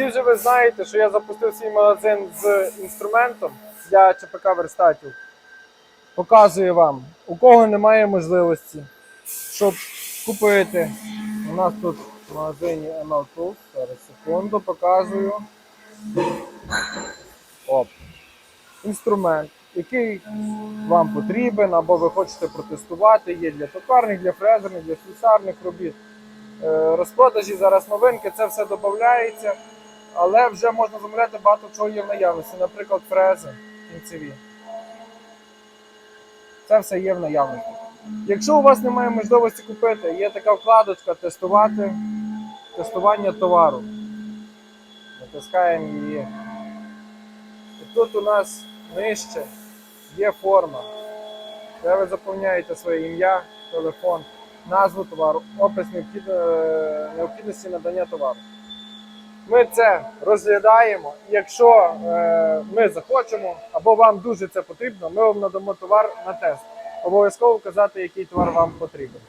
Всі вже ви знаєте, що я запустив свій магазин з інструментом для ЧПК верстатів. Показую вам, у кого немає можливості, щоб купити. У нас тут в магазині ML Tools. Зараз секунду показую. Оп. Інструмент, який вам потрібен, або ви хочете протестувати, є для токарних, для фрезерних, для слюсарних робіт. Е, Розпродажі, зараз новинки, це все додається, але вже можна замовляти багато чого є в наявності, наприклад, фрези кінцеві. Це все є в наявності. Якщо у вас немає можливості купити, є така вкладочка тестувати, тестування товару. Натискаємо її. І тут у нас нижче є форма, де ви заповняєте своє ім'я, телефон, назву товару, опис е, необхідності надання товару. Ми це розглядаємо. Якщо е, ми захочемо або вам дуже це потрібно, ми вам надамо товар на тест. Обов'язково вказати, який товар вам потрібен.